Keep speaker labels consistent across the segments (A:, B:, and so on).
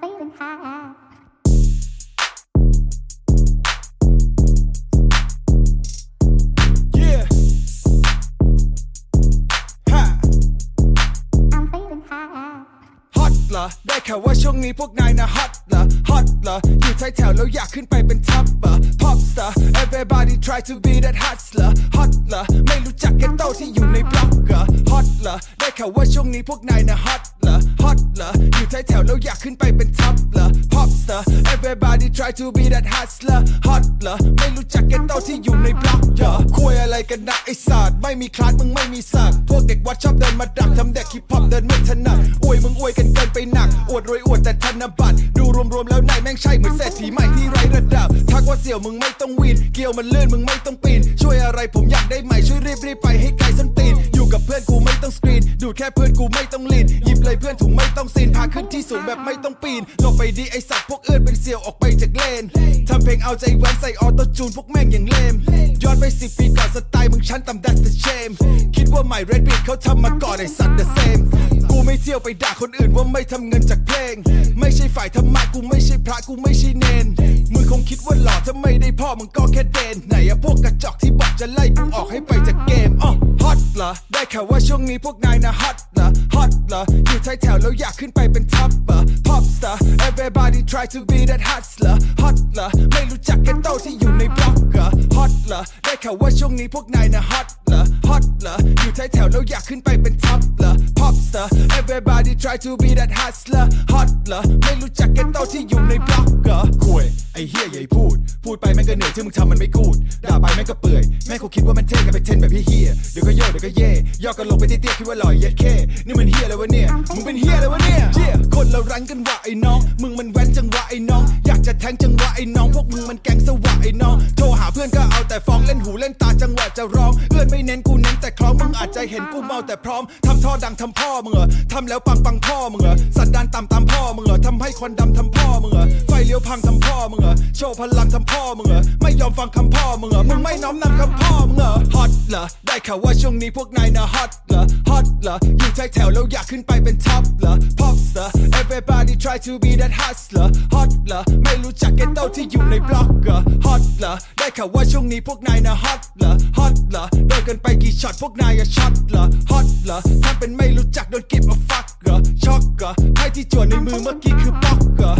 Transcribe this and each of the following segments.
A: feeling high.
B: Yeah. Ha.
A: I'm feeling high.
B: ฮอตเหรอ ได้ข่าวว่าช่วงนี้พวกนายนะฮอตเหรอ ฮอตเหรอ อยู่ท้ายแถวแล้วอยากขึ้นไปเป็นท็อปเหรอ pop star everybody try to be that hustler ฮอตเหรอ ไม่รู้จักแกโตที่อยู่ในบล็อกเหรอ ฮอตเหรอ ได้ข่าวว่าช่วงนี้พวกนายนะฮอต อฮอตเหรออยู่ท้ายแถวแล้วอยากขึ้นไปเป็นท็อปเหรอ pop star everybody try to be that hustler ฮอตเหรอไม่รู้จักแกโตที่อยู่ในบล็อกเหรอคุยอะไรกันนะไอ้ศาสตร์ไม่มีคลาสมึงไม่มีสักพวกเด็กวัดชอบเดินมาดักทำเด็กคิปฮอปเดินไม่ถนัดอวยมึงอวยกันเกินไปหนัก อวดรวยอวดแต่ธนบัตรดูรวมๆแล้วนายแม่งใช่เหมือนเศรษฐีใหม่ที่ เสี่ยวมึงไม่ต้องวีนเกี่ยวมันเลื่อนมึงไม่ต้องปีน ช่วยอะไรผมอยากได้ใหม่ช่วยรีบรีบไปให้ไกลส้นตีน อยู่กับเพื่อนกูไม่ต้องสกรีน ดูดแค่เพื่อนกูไม่ต้องลีนหยิบเลยเพื่อนถุงไม่ต้องซีนพาขึ้นที่สูงแบบไม่ต้องปีนลงไปดีไอสัตว์พวกเอื้อนเป็นเสี่ยวออกไปจากเลนทำเพลงเอาใจแว้นใส่ออโต้จูนพวกแม่งอย่างเลมย้อนไปสิปีก่อนสไตล์มึงชั้นต่ำ that's the shame คิดว่าใหม่ Red Beat เขาทำมาก่อนไอสัตว์ the same กูไม่เที่ยวไปด่าคนอื่นว่าไม่ทำเงินจากเพลง ไม่ใช่ฝ่ายธรรมะกูไม่ใช่พระกูไม่ใช่เนนมึงคงคิดว่าหล่อถ้าไม่ได้พ่อมึงก็แค่เดนไหนอะพวกกระจอกที่บอกจะไล่กูออกให้ไปจากเกมอ๋อฮอตเหรอได้ข่าวว่าช่วงนี้พวกนายนะฮอตเหรอฮอตเหรออยู่ท้ายแถวแล้วอยากขึ้นไปเป็นท็อปเหรอ pop star everybody try to be that hustler ฮอตเหรอไม่รู้จักแกโตที่อยู่ในบล็อกเหรอฮอตเหรอได้ข่าวว่าช่วงนี้พวกนายนะฮอตเหรอฮอต ท้ายแถวแล้วอยากขึ้นไปเป็นท็อปเหรอ pop star everybody try to be that hustler hot เหรอไม่รู้จักแกโตที่อยู่ในบล็อกเหรอคุยไอเฮียใหญ่พูด พูดไปแม่งก็เหนื่อยที่มึงทำมันไม่กูดด่าไปแม่งก็เปื่อย แม่งคงคิดว่ามันเท่กันไปเทนแบบเฮียๆเดี๋ยวก็โยกเดี๋ยวก็เย่ย่อกันลงไปเตี้ยๆคิดว่าหล่อยเย็ดแค่นี่มันเฮียอะไรวะเนี่ยมึงเป็นเฮียอะไรวะเนี่ยเหี้ยคนเรารันกันว่ะไอ้น้อง มึงมันแว้นจังหวะไอ้น้อง อยากจะแทงจังหวะไอ้น้อง พวกมึงมันแกงสวะไอ้น้องโทรหาเพื่อนก็เอาแต่ฟ้องเล่นหูเล่นตาจังหวะจะร้องเอื้อนไม่เน้นกูเน้นแต่คล้องมึงอาจจะเห็นกูเมาแต่พร้อมทำท่อดังทำพ่อมึงเหรอทำแล้วปังปังพ่อมึงเหรอสันดานต่ำตามพ่อมึงเหรอทำให้ควันดำทำพ่อมึงเหรอ ไฟเลี้ยวพังทำพ่อมึงเหรอโชว์พลังทำพ่อมึงเหรอไม่ยอมฟังคำพ่อมึงเหรอมึงไม่น้อมนำคำพ่อมึงเหรอฮอตเหรอได้ข่าวว่าช่วงนี้พวกนายนะฮอตเหรอฮอตเหรออยู่ท้ายแถวแล้วอยากขึ้นไปเป็นท็อปเหรอ pop star everybody try to be that hustler ฮอตเหรอไม่รู้จักแกโตที่อยู่ในบล็อกเหรอฮอตเหรอได้ข่าวว่าช่วงนี้พวกนายนะฮอตเหรอฮอตเหรอโดนกันไปกี่ช็อตพวกนายอะช็อตเหรอฮอตเหรอถ้าเป็นไม่รู้จักโดนกิบมาฟักเหรอช็อกเหรอให้ที่จวนในมือเมื่อกี้คือป๊อกเหรอ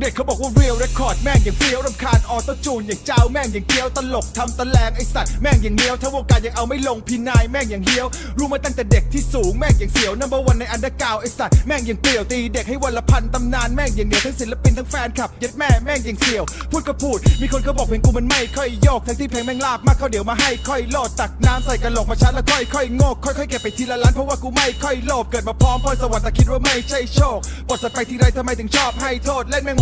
B: เด็กๆเขาบอกว่าเรียลเรคคอร์ดแม่งอย่างเฟี้ยวรำคาญออโต้จูนอย่างเจ้าแม่งอย่างเกี้ยวตลกทำตะแลงไอสัตว์แม่งอย่างเลี้ยวถ้าวงการยังเอาไม่ลงพี่นายแม่งอย่างเฮี้ยว รู้มาตั้งแต่เด็กที่สูงแม่งอย่างเสียวนัมเบอร์วันในอันดอร์กาวไอสัตว์แม่งอย่างเปลี่ยวตีเด็กให้วันละพันตำนานแม่งอย่างเหนียวทั้งศิลปินทั้งแฟนคลับย็ดแม่แม่งอย่างเสียว พูดก็พูด มีคนเขาบอกเพลงกูมันไม่ค่อยโยกทั้งที่เพลงแม่งลาบมากเขาเดี๋ยวมาให้ค่อยโลดตักน้ำใส่กระโหลกมาชัดแล้วค่อยค่อยๆโงกค่อยๆเก็บไปทีละล้านเพราะว่ากูไม่ค่อยโลภเกิดมาพร้อมพรสวรรค์แต่คิดว่าไม่ใช่โชคบทสัตว์ไปทีไรทำไมถึงชอบให้โทษเล่นแม่ง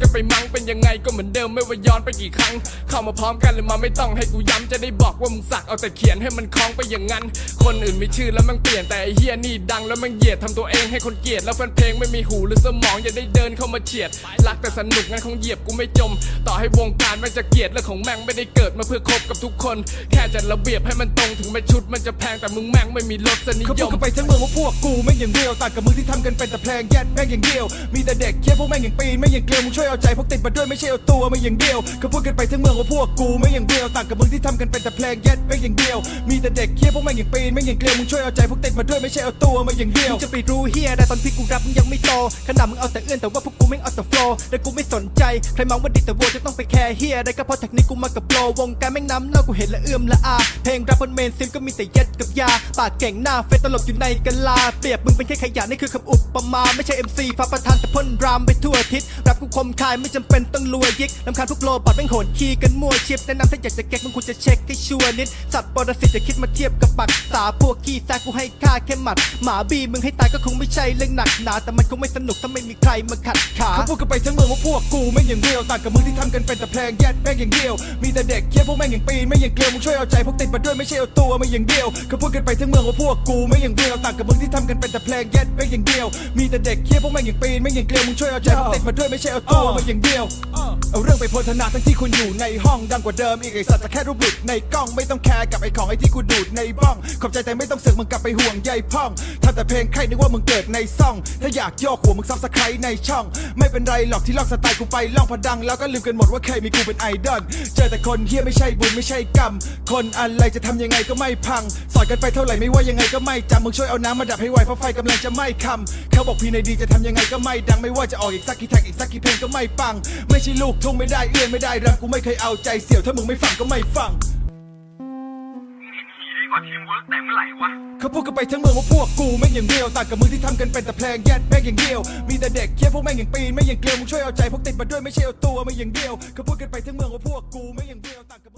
C: กันไปมั้งเป็นยังไงก็เหมือนเดิมไม่ว่าย้อนไปกี่ครั้ง เข้ามาพร้อมกันเลยมาไม่ต้องให้กูย้ำจะได้บอกว่ามึงสักเอาแต่เขียนให้มันคล้องไปอย่างนั้น คนอื่นมีชื่อแล้วมันเปลี่ยนแต่ไอเฮียนี่ดังแล้วมันเหยียดทำตัวเองให้คนเกลียดแล้วแฟนเพลงไม่มีหูหรือสมองอย่าได้เดินเข้ามาเฉียดรักแต่สนุกงั้นคงเหยียบกูไม่จม ต่อให้วงการมันจะเกลียดเรื่องของแม่งไม่ได้เกิดมาเพื่อคบกับทุกคน แค่จัดระเบียบให้มันตรงถึงแม้ชุดมันจะแพงแต่มึงแม่งไม่มีรสนิ
B: เขา
C: ย
B: พูดกันไปทั้งเมืองว่าพวกกูไม่งอย่างเดียวต่างกับมึงที่ทำกันเป็นแต่เพลงแยดแม่งอย่างเดียว มีแต่เด็กเคี้ยพวกแม่งอย่างปีไม่อย่างเกลียวมึงช่วยเอาใจพวกติดมาด้วยไม่ใช่เอาตัวมาอย่างเดียวเขาพูดกันไปทั้งเมืองว่าพวกกูไม่อย่างเดียวต่างกับมึงที่ทำกันเป็นแต่เพลงเย็ดไม่อย่างเดียว มีแต่เด็กเคี้ยพวกแม่งอย่างปีนไม่อย่างเกลียวมึงช่วยเอาใจพวกติดมาด้วยไม่ใช่เอาตัวมาอย่างเดียว
D: จะไปรู้เฮียได้ตอนที่กูรับมึงยังไม่โตขนาดมึงเอาแต่เอื้อนแต่ว่าพวกกูแม่เอาแต่โฟล์แต่กูไม่สนใจใครมองว่าดิแต่วัวจะต้องไปแคร์เฮียได้ก็เพราะเทคนิคกูมากับโปรวงการแม่งน้ำเน่ากูเห็นและเอื้อมละอาเพลงรับบนเมนซิมก็มีแต่เย็ดกับยาปากเก่งหน้าเฟซตลบอยู่ในกะลาเปรียบมึงเป็นแค่ขยะนี่คือคำอุปมาไม่ใช่ MC พระประธานแต่พ่นรามไปทั่วอาทิศรับกูคมคายไม่จำเป็นต้องรวยยิกลำคาญพวกโลบอดแม่งโหดขี้กันมั่วชิปแนะนำถ้าอยากจะเก็กมึงควรจะเช็คให้ชัวร์นิด สัตว์ปรสิตจะคิดมาเทียบกับปักษาพวกขี้แซกกูให้ค่าแค่หมัด หมาบีมึงให้ตายก็คงไม่ใช่เรื่องหนักหนาแต่มันคงไม่สนุกถ้าไม่มีใครมาขัดขา
B: เขาพูดกันไปทั้งเมืองว่าพวกกูไม่อย่างเดียวต่างกับมึงที่ทำกันเป็นแต่เพลงแย็ดแม่งอย่างเดียว มีแต่เด็กเคี้ยพวกแม่งอย่างปีนไม่อย่างเกลียวมึงช่วยเอาใจพวกติดมาด้วยไม่ใช่เอาตัวมาอย่างเดียวเขาพูดกันไปทั้งเมืองว่าพวกกูไม่อย่างเดียวต่างกับมึงที่ทำกันเป็นแต่เพลงแย็ดแม่งอย่างเดียว มีแต่เด็กเคี้ยพวกแม่งอย่างปีนไม่อย่างเกลียวมึงช่วยเอาใจพวกติดมาด้วยไม่ใช่เอาตัวมาอย่างเดียวเอาเรื่องไปโพธนาทั้งที่คุณอยู่ในห้องดังกว่าเดิมอีกไอสัตว์จะแค่รูปหลุดในกล้องไม่ต้องแคร์กับไอของไอที่กูดูดในบ้อง ขอบใจแต่ไม่ต้องเสือกมึงกลับไปห่วงใยพ่องทำแต่เพลงใครนึกว่ามึงเกิดในซ่อง ถ้าอยากโยกหัวมึงซับสไครในช่อง ไม่เป็นไรหรอกที่ลอกสไตล์กูไปล่องพดัง แล้วก็ลืมกันหมดว่าเคยมีกูเป็นไอดอลเจอแต่คนเฮียไม่ใช่บุญไม่ใช่กรรม คนอะไรจะทำยังไงก็ไม่พัง สอนกันไปเท่าไหร่ไม่ว่ายังไงก็ไม่จำมึงช่วยเอาน้ำมาดับให้ไวเพราะไฟกำลังจะไหม้คำ เขาบอกพี่ในดีจะทำยังไงก็ไม่ดังไม่ว่าจะออกอีกสักกี่แท็กอีกสักกี่เพลงก็ไม่ปัง ไม่ใช่ลูกทุ่งไม่ได้เอื้อนไม่ได้รับกูไม่เคยเอาใจเสี่ยวถ้ามึงไม่ฟังก็ไม่ฟังเขาพูดกันไปทั้งเมืองว่าพวกกูไม่งอย่างเดียวต่างกับมึงที่ทำกันเป็นแต่เพลงแยดแม่งอย่างเดียว มีแต่เด็กเคี้ยพวกแม่งอย่างปีนไม่อย่างเกลียวมึงช่วยเอาใจพวกติดมาด้วยไม่ใช่เอาตัวมาอย่างเดียวเขาพูดกันไปทั้งเมืองว่าพวกกูไม่งอย่างเดียวต่างกับมึง